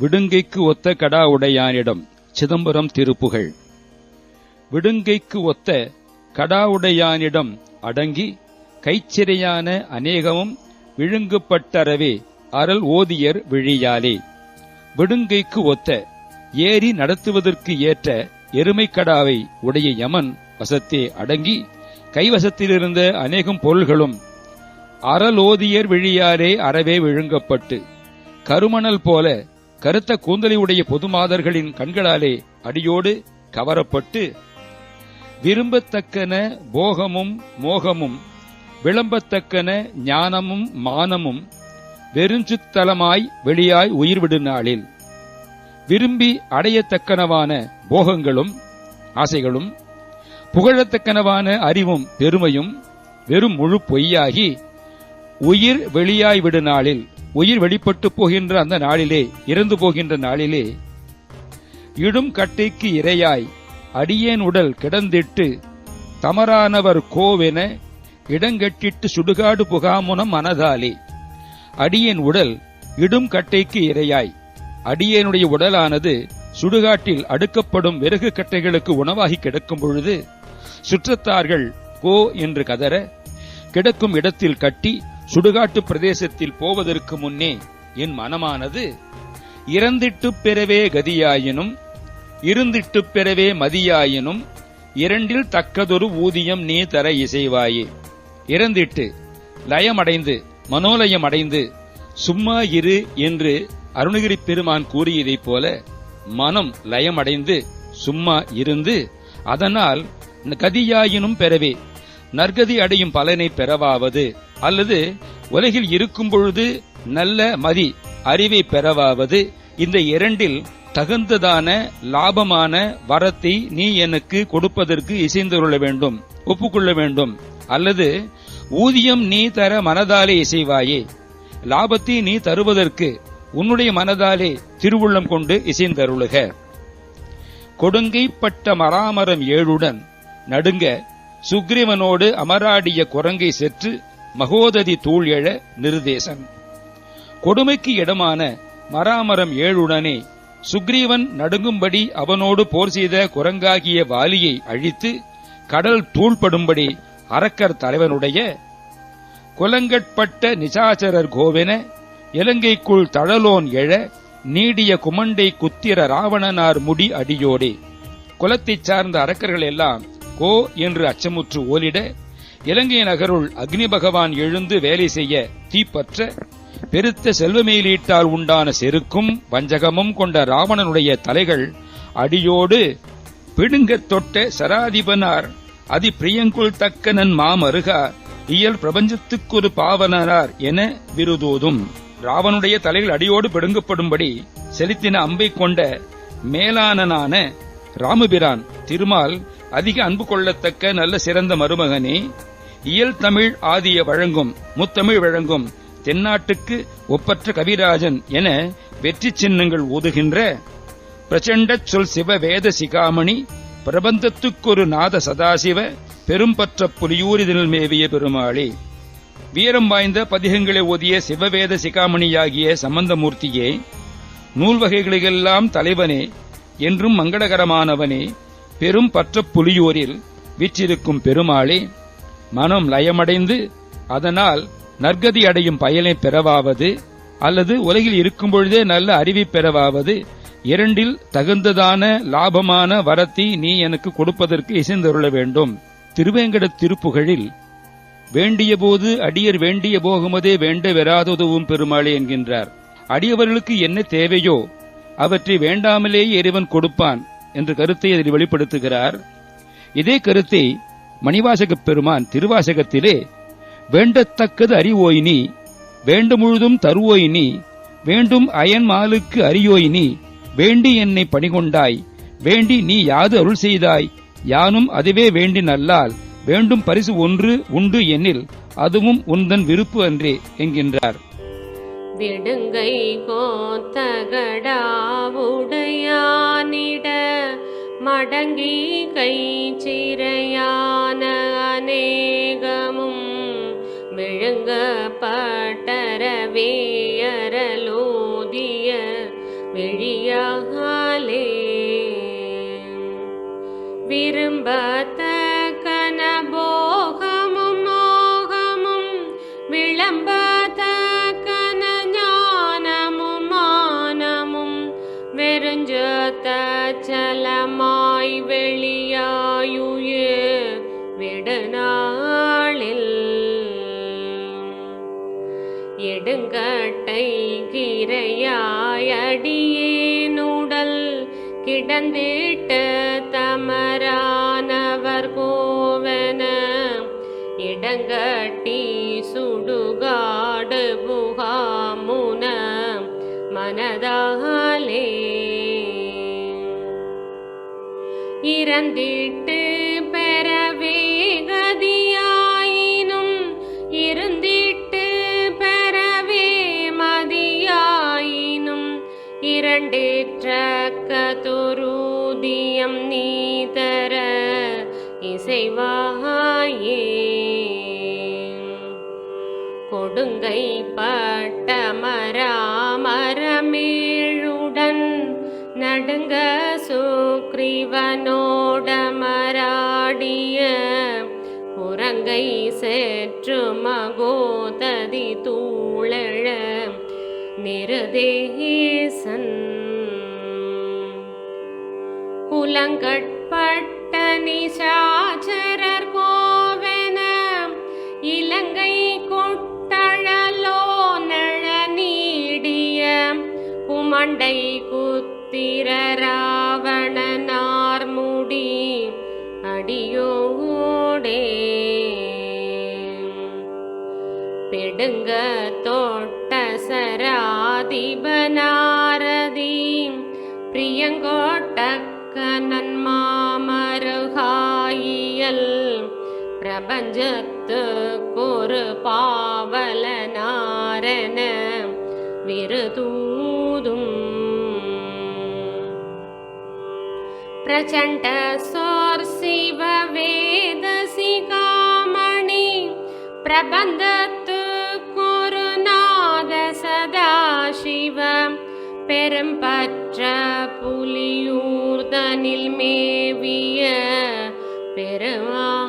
விடுங்கைக்கு ஒத்த கடா உடையானிடம் சிதம்பரம் திருப்புகழ். விடுங்கைக்கு ஒத்த கடாவுடையானிடம் அடங்கி கைச்சிறையான அநேகமும் விழுங்குப்பட்டறவே அறல் ஓதியர் விழியாலே. விடுங்கைக்கு ஒத்த ஏறி நடத்துவதற்கு ஏற்ற எருமைக்கடாவை உடைய யமன் வசத்தே அடங்கி கைவசத்திலிருந்த அநேகம் பொருள்களும் அறலோதியர் விழியாலே அறவே விழுங்கப்பட்டு கருமணல் போல கருத்த கூந்தலை உடைய பொதுமாதர்களின் கண்களாலே அடியோடு கவரப்பட்டு விரும்பத்தக்கன போகமும் மோகமும் விளம்பத்தக்கன ஞானமும் மானமும் வெறுஞ்சுத்தலமாய் வெளியாய் உயிர்விடு நாளில் விரும்பி அடையத்தக்கனவான போகங்களும் ஆசைகளும் புகழத்தக்கனவான அறிவும் பெருமையும் வெறும் முழு பொய்யாகி உயிர் வெளியாய் விடு நாளில் உயிர் வெளிப்பட்டு போகின்ற அந்த நாளிலே இறந்து போகின்ற நாளிலே இடும் கட்டைக்கு இரையாய் அடியேன் உடல் கிடந்திட்டு தமரானவர் கோவென இடங்கட்டிட்டு சுடுகாடு புகாமுனம் மனதாலே. அடியேன் உடல் இடும் கட்டைக்கு இரையாய். அடியேனுடைய உடலானது சுடுகாட்டில் அடுக்கப்படும் விறகு கட்டைகளுக்கு உணவாகி கிடக்கும் பொழுது சுற்றத்தார்கள் கோ என்று கதற கிடக்கும் இடத்தில் கட்டி சுடுகாட்டு பிரதேசத்தில் போவதற்கு முன்னே என் மனமானது இறந்திட்டுப் பெறவே கதியாயினும் இருந்திட்டுப் பெறவே மதியாயினும் இரண்டில் தக்கதொரு ஊதியம் நீ தர இசைவாயே. இறந்திட்டு லயமடைந்து மனோலயம் அடைந்து சும்மா இரு என்று அருணகிரி பெருமான் கூறியதைப் போல மனம் லயமடைந்து சும்மா இருந்து அதனால் கதியாயினும் பெறவே நற்கதி அடையும் பலனை பெறவாவது அல்லது உலகில் இருக்கும் பொழுது நல்ல மதி அறிவை பெறவாவது இந்த இரண்டில் தகுந்ததான லாபமான வரத்தை நீ எனக்கு கொடுப்பதற்கு இசைந்துள்ள வேண்டும் ஒப்புக்கொள்ள வேண்டும். அல்லது ஊதியம் நீ தர மனதாலே இசைவாயே லாபத்தை நீ தருவதற்கு உன்னுடைய மனதாலே திருவுள்ளம் கொண்டு இசைந்தருளுக. கொடுங்கைப்பட்ட மராமரம் ஏழுடன் நடுங்க சுக்ரீவனோடு அமராடிய குரங்கை செற்று மகோததி தூள் எழ நிருதேசன். கொடுமைக்கு இடமான மராமரம் ஏழுடனே சுக்ரீவன் நடுங்கும்படி அவனோடு போர் செய்த குரங்காகிய வாலியை அழித்து கடல் தூள்படும்படி அரக்கர் தலைவனுடைய குலங்கட்பட்ட நிசாச்சரர் கோவென இலங்கைக்குள் தழலோன் எழ நீடிய குமண்டை குத்திர ராவணனார் முடி அடியோடே. குலத்தைச் சார்ந்த அரக்கர்கள் எல்லாம் கோ என்று அச்சமுற்று ஓலிட இலங்கை நகருள் அக்னி பகவான் எழுந்து வேலை செய்ய தீப்பற்ற பெருத்த செல்வமேலீட்டால் உண்டான செருக்கும் வஞ்சகமும் கொண்ட ராவணனுடைய தலைகள் அடியோடு பிடுங்கத் தொட்ட சராதிபனார். அதி பிரியங்குள் தக்கனன் மாமருகா இயல் பிரபஞ்சத்துக்கொரு பாவனரார் என விருதோதும். ராவனுடைய தலைகள் அடியோடு பிடுங்கப்படும்படி செலுத்தின அம்பை கொண்ட மேலானனான ராமபிரான் திருமால் அதிக அன்பு கொள்ளத்தக்க நல்ல சிறந்த மருமகனே இயல் தமிழ் ஆதிய வழங்கும் முத்தமிழ் வழங்கும் தென்னாட்டுக்கு ஒப்பற்ற கவிராஜன் என வெற்றி சின்னங்கள் ஓதுகின்ற பிரச்சண்டச் சொல் சிவ வேத சிகாமணி பிரபந்தத்துக்கொரு நாத சதாசிவ பெரும்பற்ற புலியூரிதனில் மேவிய பெருமாளே. வீரம் வாய்ந்த பதிகங்களை ஓதிய சிவவேத சிகாமணியாகிய சம்பந்தமூர்த்தியே நூல் வகைகளுக்கெல்லாம் தலைவனே என்றும் மங்களகரமானவனே பெரும் பற்ற புலியூரில் வீற்றிருக்கும் பெருமாளே. மனம் லயமடைந்து அதனால் நற்கதி அடையும் பயனை பெறவாவது அல்லது உலகில் இருக்கும் பொழுதே நல்ல அறிவி பெறவாவது இரண்டில் தகுந்ததான லாபமான வரத்தை நீ எனக்கு கொடுப்பதற்கு இசைந்தருள வேண்டும். திருவேங்கட திருப்புகழில் வேண்டியபோது அடியர் வேண்டிய போகுமதே வேண்ட வெறாததுவும் பெருமாளே என்கின்றார். அடியவர்களுக்கு என்ன தேவையோ அவற்றை வேண்டாமலேயே இறைவன் கொடுப்பான் என்ற கருத்தை அதில் வெளிப்படுத்துகிறார். இதே கருத்தை மணிவாசகப் பெருமான் திருவாசகத்திலே வேண்டத்தக்கது அறிவோயினி வேண்டுமுழுதும் தருவோயினி வேண்டும் அயன் மாலுக்கு அறியோயினி வேண்டி என்னை பணிகொண்டாய். வேண்டி நீ யாது அருள் செய்தாய். யானும் அதுவே வேண்டி நல்லால் வேண்டும் பரிசு ஒன்று உண்டு எனில் அதுவும் உந்தன் விருப்பு அன்றே என்கின்றார். விடுங்கை கோத்தகடாவுடையானிட மடங்கி கை சிறையான அநேகமும் விழுங்கப்பட்டரவேயரலோதிய விழியாலே விரும்பத்தக்கன எடுங்கட்டை கிரையாய் கிடந்திட்ட தமரானவர் கோவன இடங்கட்டி சுடுகாடு புகாமுன மனதாலே. இறந்திட்ட இரண்டேற்ற கதுருதியம் நீ இசைவாயே. கொடுங்கை பட்ட மராமரமேழுடன் நடுங்க சுக்ரீவனோடமராடிய மராடிய சேற்று மகோததி தூ நிருதேசன். குலங்கட்பட்ட நிசாச்சரர் கோவென இலங்கை கொட்டழலோ நழ நீடிய குமண்டை சராதிபனாரதி பிரியங்கோட்டக்க நன்மாமருகாயியல் பிரபஞ்சத்து பிரபஞ்சத்துக்கொரு பாவலனாரன விருதூதும். பிரச்சண்ட சோர் சிவ வேதசிகாமணி. பிரபந்தத்து பெரும்பற்ற புலியூர்தனில் மேவிய பெருமாளே.